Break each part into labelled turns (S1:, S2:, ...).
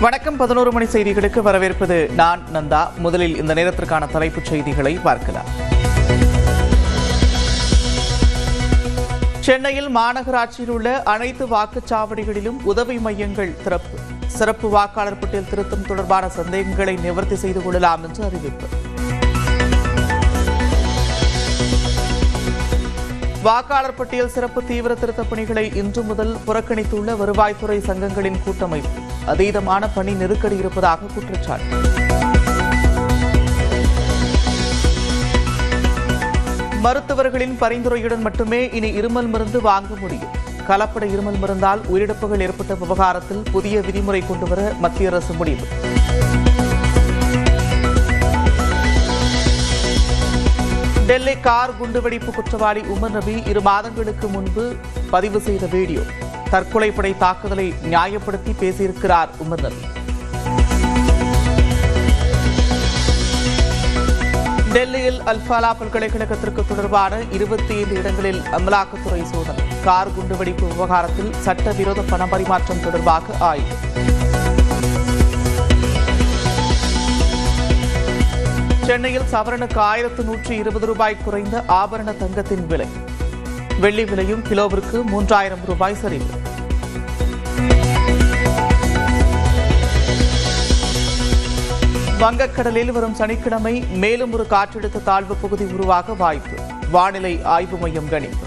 S1: வணக்கம். பதினோரு மணி செய்திகளுக்கு வரவேற்பது நான் நந்தா. முதலில் இந்த நேரத்திற்கான தலைப்புச் செய்திகளை பார்க்கலாம். சென்னையில் மாநகராட்சியில் உள்ள அனைத்து வாக்குச்சாவடிகளிலும் உதவி மையங்கள் திறப்பு. சிறப்பு வாக்காளர் பட்டியல் திருத்தம் தொடர்பான சந்தேகங்களை நிவர்த்தி செய்து கொள்ளலாம் என்று அறிவிப்பு. வாக்காளர் பட்டியல் சிறப்பு தீவிர திருத்தப் பணிகளை இன்று முதல் புறக்கணித்துள்ள வருவாய்த்துறை சங்கங்களின் கூட்டமைப்பு. அதீதமான பணி நெருக்கடி இருப்பதாக குற்றச்சாட்டு. மருத்துவர்களின் பரிந்துரையுடன் மட்டுமே இனி இருமல் மருந்து வாங்க முடியும். கலப்பட இருமல் மருந்தால் உயிரிழப்புகள் ஏற்பட்ட விவகாரத்தில் புதிய விதிமுறை கொண்டுவர மத்திய அரசு முடிவு. டெல்லி கார் குண்டுவெடிப்பு குற்றவாளி உமர் நபி இரு மாதங்களுக்கு முன்பு பதிவு செய்த வீடியோ. தற்கொலைப்படை தாக்குதலை நியாயப்படுத்தி பேசியிருக்கிறார் உமர் நபி. டெல்லியில் அல்பாலா பல்கலைக்கழகத்திற்கு தொடர்பான இருபத்தி ஐந்து இடங்களில் அமலாக்கத்துறை சோதனை. கார் குண்டுவெடிப்பு விவகாரத்தில் சட்டவிரோத பண பரிமாற்றம் தொடர்பாக ஆய்வு. சென்னையில் சவரனுக்கு ஆயிரத்து நூற்றி இருபது ரூபாய் குறைந்த ஆபரண தங்கத்தின் விலை. வெள்ளி விலையும் கிலோவிற்கு மூன்றாயிரம் ரூபாய் சரிவு. வங்கக்கடலில் வரும் சனிக்கிழமை மேலும் ஒரு காற்றழுத்த தாழ்வு பகுதி உருவாக வாய்ப்பு. வானிலை ஆய்வு மையம் கணிப்பு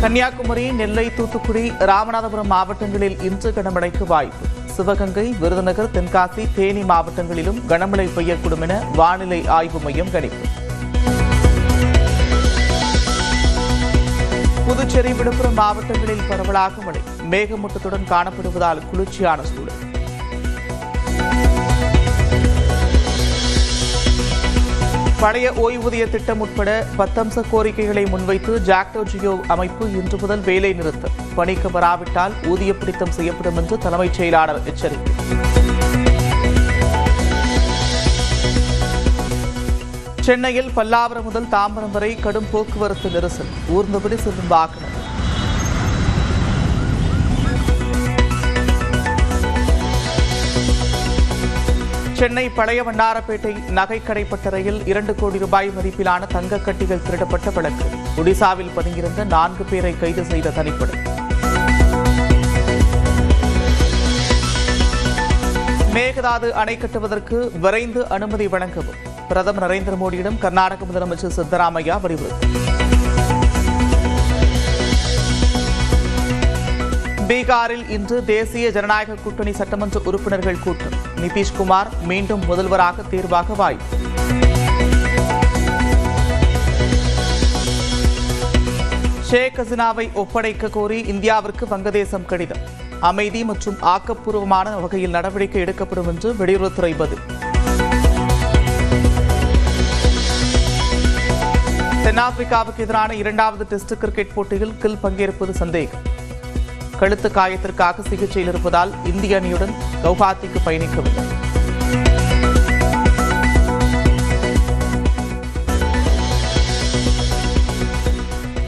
S1: கன்னியாகுமரி நெல்லை தூத்துக்குடி ராமநாதபுரம் மாவட்டங்களில் இன்று கனமழைக்கு வாய்ப்பு. சிவகங்கை விருதுநகர் தென்காசி தேனி மாவட்டங்களிலும் கனமழை பெய்யக்கூடும் என வானிலை ஆய்வு மையம் கணிப்பு. புதுச்சேரி விழுப்புரம் மாவட்டங்களில் பரவலாக மழை. மேகமூட்டத்துடன் காணப்படுவதால் குளிர்ச்சியான சூழல். பழைய ஓய்வூதிய திட்டம் உட்பட பத்தம்ச கோரிக்கைகளை முன்வைத்து ஜாக்டோ ஜியோ அமைப்பு இன்று முதல் வேலை நிறுத்தம் பணிக்கு வராவிட்டால் ஊதிய பிடித்தம் செய்யப்படும் என்று தலைமைச் செயலாளர் எச்சரிக்கை. சென்னையில் பல்லாவரம் முதல் தாம்பரம் வரை கடும் போக்குவரத்து நெரிசல். ஊர்ந்தபடி செல்லும் வாகனம். சென்னை பழைய வண்டாரப்பேட்டை நகைக்கடை பட்டறையில் இரண்டு கோடி ரூபாய் மதிப்பிலான தங்க கட்டிகள் திருடப்பட்ட வழக்கு. ஒடிசாவில் பதுங்கியிருந்த நான்கு பேரை கைது செய்த தனிப்படை. மேகதாது அணை கட்டுவதற்கு விரைந்து அனுமதி வழங்கவும். பிரதமர் நரேந்திர மோடியிடம் கர்நாடக முதலமைச்சர் சித்தராமையா வலியுறுத்தல் பீகாரில் இன்று தேசிய ஜனநாயக கூட்டணி சட்டமன்ற உறுப்பினர்கள் கூட்டம். நிதிஷ்குமார் மீண்டும் முதல்வராக தேர்வாக வாய்ப்பு ஷேக் ஹசினாவை ஒப்படைக்க கோரி இந்தியாவிற்கு வங்கதேசம் கடிதம். அமைதி மற்றும் ஆக்கப்பூர்வமான வகையில் நடவடிக்கை எடுக்கப்படும் என்று வெளியுறவுத்துறை பதில். தென்னாப்பிரிக்காவுக்கு எதிரான இரண்டாவது டெஸ்ட் கிரிக்கெட் போட்டியில் கில் பங்கேற்பது சந்தேகம். கழுத்து காயத்திற்காக சிகிச்சையில் இருப்பதால் இந்திய அணியுடன் கவுஹாத்திக்கு பயணிக்கவில்லை.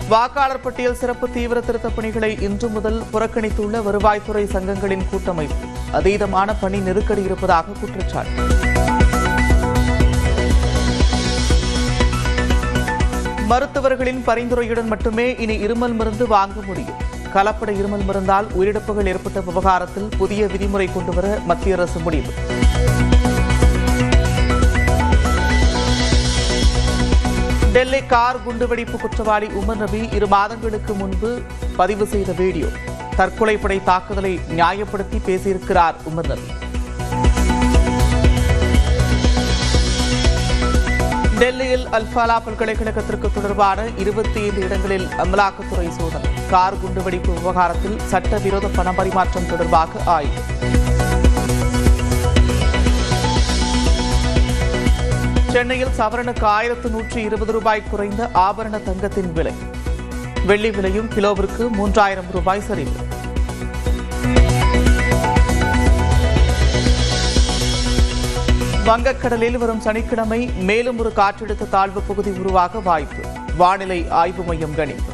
S1: வாக்காளர் பட்டியல் சிறப்பு தீவிர திருத்தப் பணிகளை இன்று முதல் புறக்கணித்துள்ள வருவாய்த்துறை சங்கங்களின் கூட்டமைப்பு. அதீதமான பணி நெருக்கடி இருப்பதாக குற்றச்சாட்டு. மருத்துவர்களின் பரிந்துரையுடன் மட்டுமே இனி இருமல் மருந்து வாங்க முடியும். கலப்பட இருமல் மருந்தால் உயிரிழப்புகள் ஏற்பட்ட விவகாரத்தில் புதிய விதிமுறை கொண்டுவர மத்திய அரசு முடிவு. டெல்லி கார் குண்டுவெடிப்பு குற்றவாளி உமர் நபி இரு மாதங்களுக்கு முன்பு பதிவு செய்த வீடியோ. தற்கொலைப்படை தாக்குதலை நியாயப்படுத்தி பேசியிருக்கிறார் உமர் நபி. டெல்லியில் அல்பாலா பல்கலைக்கழகத்திற்கு தொடர்பான இருபத்தி ஐந்து இடங்களில் அமலாக்கத்துறை சோதனை. கார் குண்டுவெடிப்பு விவகாரத்தில் சட்டவிரோத பண பரிமாற்றம் தொடர்பாக ஆய்வு. சென்னையில் சவரனுக்கு ஆயிரத்து நூற்றி இருபது ரூபாய் குறைந்த ஆபரண தங்கத்தின் விலை. வெள்ளி விலையும் கிலோவிற்கு மூன்றாயிரம் ரூபாய் சரிவு. வங்கக்கடலில் வரும் சனிக்கிழமை மேலும் ஒரு காற்றழுத்த தாழ்வு பகுதி உருவாக வாய்ப்பு. வானிலை ஆய்வு மையம் கணிப்பு.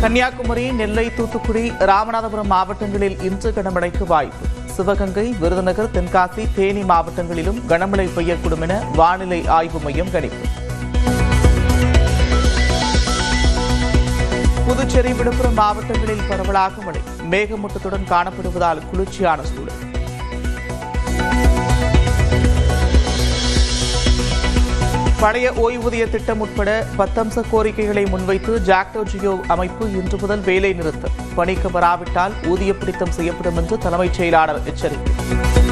S1: கன்னியாகுமரி நெல்லை தூத்துக்குடி ராமநாதபுரம் மாவட்டங்களில் இன்று கனமழைக்கு வாய்ப்பு. சிவகங்கை விருதுநகர் தென்காசி தேனி மாவட்டங்களிலும் கனமழை பெய்யக்கூடும் என வானிலை ஆய்வு மையம் கணிப்பு. புதுச்சேரி விழுப்புரம் மாவட்டங்களில் பரவலாக மழை. மேகமூட்டத்துடன் காணப்படுவதால் குளிர்ச்சியான சூழல். பழைய ஓய்வூதிய திட்டம் உட்பட பத்தம்ச கோரிக்கைகளை முன்வைத்து ஜாக்டோ ஜியோ அமைப்பு இன்று முதல் வேலை நிறுத்தம் பணிக்கு வராவிட்டால் ஊதிய பிடித்தம் செய்யப்படும் என்று தலைமைச் செயலாளர் எச்சரிக்கை.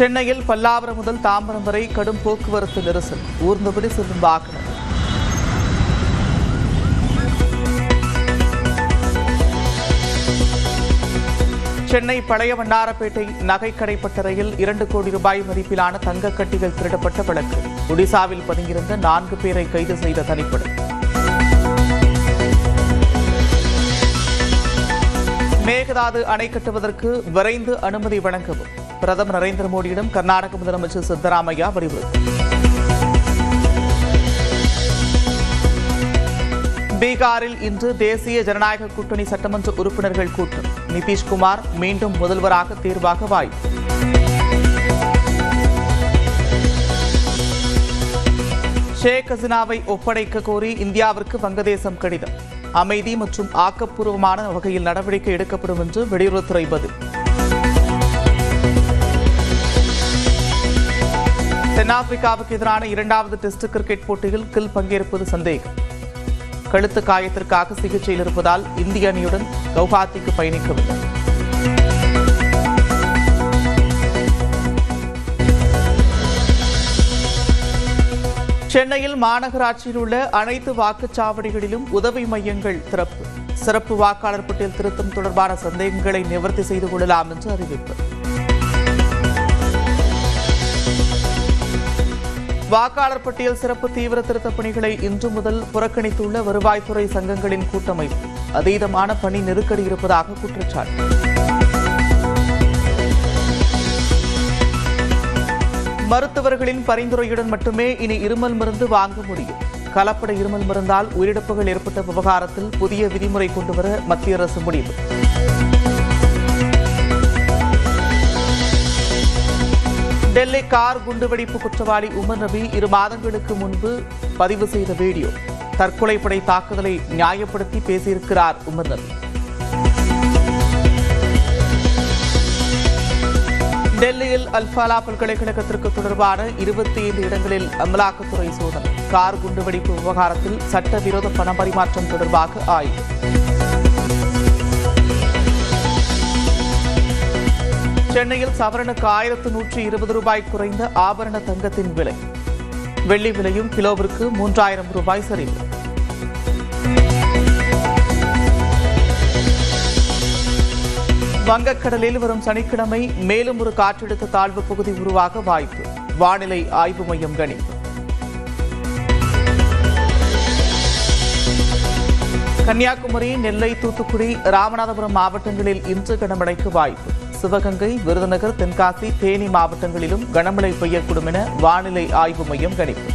S1: சென்னையில் பல்லாவரம் முதல் தாம்பரம் வரை கடும் போக்குவரத்து நெரிசல். ஊர்ந்தபடி செல்லும் வாகனம். சென்னை பழைய வண்டாரப்பேட்டை நகைக்கடை பட்டறையில் இரண்டு கோடி ரூபாய் மதிப்பிலான தங்க கட்டிகள் திருடப்பட்ட வழக்கு. ஒடிசாவில் பதுங்கியிருந்த நான்கு பேரை கைது செய்த தனிப்படை. மேகதாது அணை கட்டுவதற்கு விரைந்து அனுமதி வழங்கவும். பிரதமர் நரேந்திர மோடியிடம் கர்நாடக முதலமைச்சர் சித்தராமையா வலியுறுத்தல் பீகாரில் இன்று தேசிய ஜனநாயக கூட்டணி சட்டமன்ற உறுப்பினர்கள் கூட்டம். நிதிஷ்குமார் மீண்டும் முதல்வராக தேர்வாக வாய்ப்பு ஷேக் ஹசினாவை ஒப்படைக்க கோரி இந்தியாவிற்கு வங்கதேசம் கடிதம். அமைதி மற்றும் ஆக்கப்பூர்வமான வகையில் நடவடிக்கை எடுக்கப்படும் என்று வெளியுறவுத்துறை பதில். தென்னாப்பிரிக்காவுக்கு எதிரான இரண்டாவது டெஸ்ட் கிரிக்கெட் போட்டியில் கில் பங்கேற்பது சந்தேகம். கழுத்து காயத்திற்காக சிகிச்சையில் இருப்பதால் இந்திய அணியுடன் கவுஹாத்திக்கு பயணிக்கவில்லை. சென்னையில் மாநகராட்சியில் உள்ள அனைத்து வாக்குச்சாவடிகளிலும் உதவி மையங்கள் திறப்பு. சிறப்பு வாக்காளர் பட்டியல் திருத்தம் தொடர்பான சந்தேகங்களை நிவர்த்தி செய்து கொள்ளலாம் என்று அறிவிப்பு. வாக்காளர் பட்டியல் சிறப்பு தீவிர திருத்தப் பணிகளை இன்று முதல் புறக்கணித்துள்ள வருவாய்த்துறை சங்கங்களின் கூட்டமைப்பு. அதீதமான பணி நெருக்கடி இருப்பதாக குற்றச்சாட்டு. மருத்துவர்களின் பரிந்துரையுடன் மட்டுமே இனி இருமல் மருந்து வாங்க முடியும். கலப்பட இருமல் மருந்தால் உயிரிழப்புகள் ஏற்பட்ட விவகாரத்தில் புதிய விதிமுறை கொண்டுவர மத்திய அரசு முடிவு. டெல்லி கார் குண்டுவெடிப்பு குற்றவாளி உமர் நபி இரு மாதங்களுக்கு முன்பு பதிவு செய்த வீடியோ. தற்கொலைப்படை தாக்குதலை நியாயப்படுத்தி பேசியிருக்கிறார் உமர் நபி. டெல்லியில் அல்ஃபாலா பல்கலைக்கழகத்திற்கு தொடர்பான இருபத்தி ஐந்து இடங்களில் அமலாக்கத்துறை சோதனை. கார் குண்டுவெடிப்பு விவகாரத்தில் சட்டவிரோத பண பரிமாற்றம் தொடர்பாக ஆய்வு. சென்னையில் சவரனுக்கு ஆயிரத்து நூற்றி இருபது ரூபாய் குறைந்த ஆபரண தங்கத்தின் விலை. வெள்ளி விலையும் கிலோவிற்கு மூன்றாயிரம் ரூபாய் சரிவு. வங்கக்கடலில் வரும் சனிக்கிழமை மேலும் ஒரு காற்றழுத்த தாழ்வு பகுதி உருவாக வாய்ப்பு. வானிலை ஆய்வு மையம் கணிப்பு. கன்னியாகுமரி நெல்லை தூத்துக்குடி ராமநாதபுரம் மாவட்டங்களில் இன்று கனமழைக்கு வாய்ப்பு. சிவகங்கை விருதுநகர் தென்காசி தேனி மாவட்டங்களிலும் கனமழை பெய்யக்கூடும் என வானிலை ஆய்வு மையம் கணிப்பு.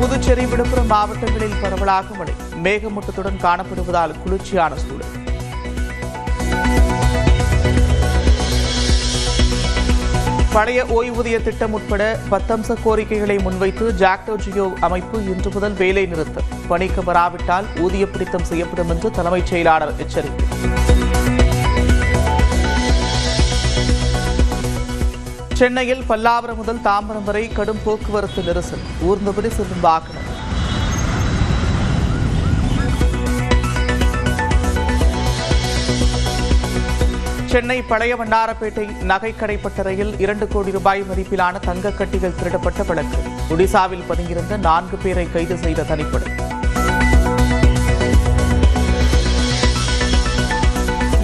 S1: புதுச்சேரி விழுப்புரம் மாவட்டங்களில் பரவலாக மழை. மேகமூட்டத்துடன் காணப்படுவதால் குளிர்ச்சியான சூழல். பழைய ஓய்வூதிய திட்டம் உட்பட பத்தம்ச கோரிக்கைகளை முன்வைத்து ஜாக்டோ ஜியோ அமைப்பு இன்று முதல் வேலை நிறுத்தம். பணிக்கு வராவிட்டால் ஊதிய பிடித்தம் செய்யப்படும் என்று தலைமைச் செயலாளர் எச்சரிக்கை. சென்னையில் பல்லாவரம் முதல் தாம்பரம் வரை கடும் போக்குவரத்து நெரிசல். ஊர்ந்தபடி செல்லும் வாகனம். சென்னை பழைய வண்ணாரப்பேட்டை நகைக்கடை பட்டறையில் இரண்டு கோடி ரூபாய் மதிப்பிலான தங்க கட்டிகள் திருடப்பட்ட வழக்கு. ஒடிசாவில் பதுங்கியிருந்த நான்கு பேரை கைது செய்த தனிப்படை.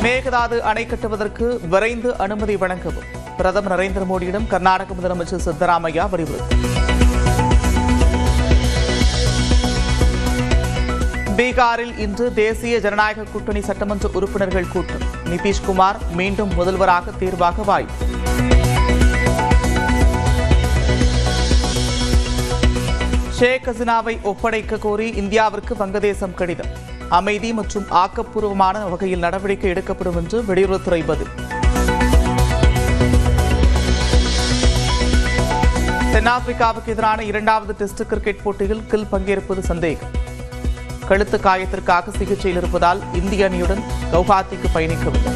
S1: மேகதாது அணை கட்டுவதற்கு விரைந்து அனுமதி வழங்கவும். பிரதமர் நரேந்திர மோடியிடம் கர்நாடக முதலமைச்சர் சித்தராமையா வலியுறுத்தி பீகாரில் இன்று தேசிய ஜனநாயக கூட்டணி சட்டமன்ற உறுப்பினர்கள் கூட்டம். நிதிஷ்குமார் மீண்டும் முதல்வராக தேர்வாக வாய்ப்பு ஷேக் ஹசினாவை ஒப்படைக்க கோரி இந்தியாவிற்கு வங்கதேசம் கடிதம். அமைதி மற்றும் ஆக்கப்பூர்வமான வகையில் நடவடிக்கை எடுக்கப்படும் என்று வெளியுறவுத்துறை பதில். தென்னாப்பிரிக்காவுக்கு எதிரான இரண்டாவது டெஸ்ட் கிரிக்கெட் போட்டியில் கில் பங்கேற்பது சந்தேகம். கழுத்து காயத்திற்காக சிகிச்சையில் இருப்பதால் இந்திய அணியுடன் கவுஹாத்திக்கு பயணிக்கவில்லை.